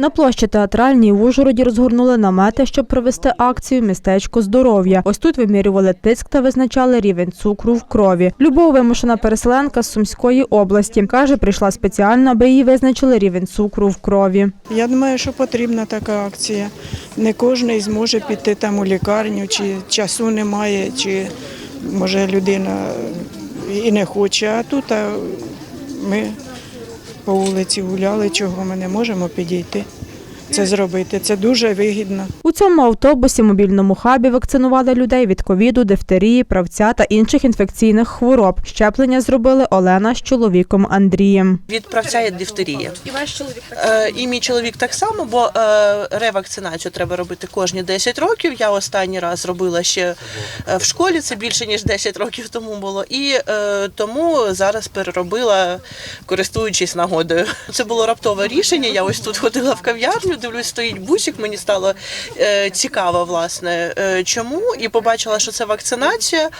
На площі театральній в Ужгороді розгорнули намети, щоб провести акцію Містечко здоров'я. Ось тут вимірювали тиск та визначали рівень цукру в крові. Любов вимушена переселенка з Сумської області. Каже, прийшла спеціально, аби їй визначили рівень цукру в крові. Я думаю, що потрібна така акція. Не кожен зможе піти там у лікарню, чи часу немає, чи може людина і не хоче. А тут а, ми по вулиці гуляли, чого ми не можемо підійти. Це зробити. Це дуже вигідно. У цьому автобусі мобільному хабі вакцинували людей від ковіду, дифтерії, правця та інших інфекційних хвороб. Щеплення зробили Олена з чоловіком Андрієм. від правця і дифтерії. І ваш чоловік так само? І мій чоловік так само, бо е, ревакцинацію треба робити кожні 10 років. Я останній раз робила ще е, в школі, це більше ніж 10 років тому було. І е, тому зараз переробила, користуючись нагодою. Це було раптове рішення. Я ось тут ходила в кав'ярню, дивлюсь, стоїть бусик. Мені стало е, цікаво, власне, е, чому. І побачила, що це вакцинація.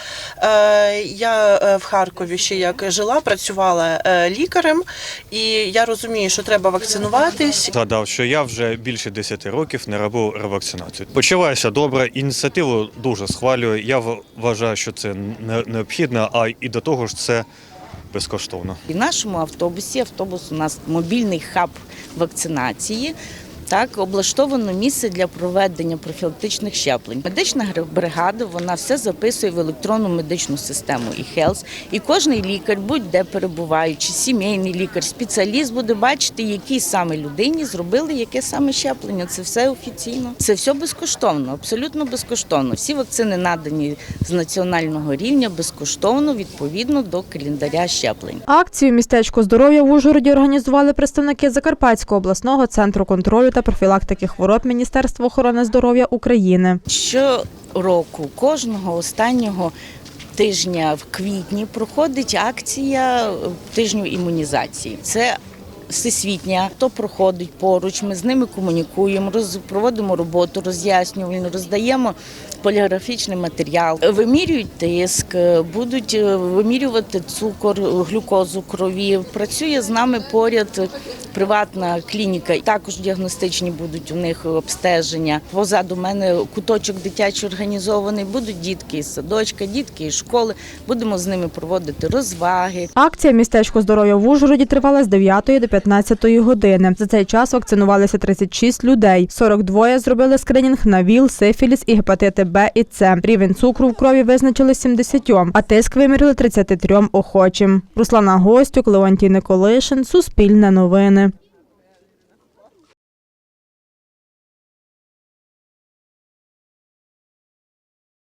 Е, я е, в Харкові ще як жила, працювала е, лікарем, і я розумію, що треба вакцинуватись. Згадав, що я вже більше 10 років не робив ревакцинацію. Почуваюся добре, ініціативу дуже схвалюю. Я вважаю, що це не- необхідно, а і до того ж це безкоштовно. І в нашому автобусі, автобус у нас мобільний хаб вакцинації. Так, облаштовано місце для проведення профілактичних щеплень. Медична бригада вона все записує в електронну медичну систему і Health. І кожний лікар, будь-де перебуваючи, сімейний лікар, спеціаліст буде бачити, якій саме людині зробили яке саме щеплення. Це все офіційно. Це все безкоштовно, абсолютно безкоштовно. Всі вакцини надані з національного рівня безкоштовно відповідно до календаря щеплень. Акцію Містечко здоров'я в Ужгороді організували представники Закарпатського обласного центру контролю та профілактики хвороб Міністерства охорони здоров'я України. Щороку, кожного останнього тижня в квітні проходить акція тижню імунізації. Це всесвітня, хто проходить поруч, ми з ними комунікуємо, проводимо роботу роз'яснювальну, роздаємо поліграфічний матеріал, вимірюють тиск, будуть е, вимірювати цукор, глюкозу крові. Працює з нами поряд приватна клініка. Також діагностичні будуть у них обстеження. Позаду мене куточок дитячий організований. Будуть дітки із садочка, дітки із школи. Будемо з ними проводити розваги. Акція Містечко здоров'я в Ужгороді тривала з 9 до 15 години. За цей час вакцинувалися 36 людей. 42 зробили скринінг на ВІЛ, сифіліс і гепатити Б і С. Рівень цукру в крові визначили 70, а тиск вимірили 33 охочим. Руслана Гостюк, Леонтій Николишин, Суспільне новини.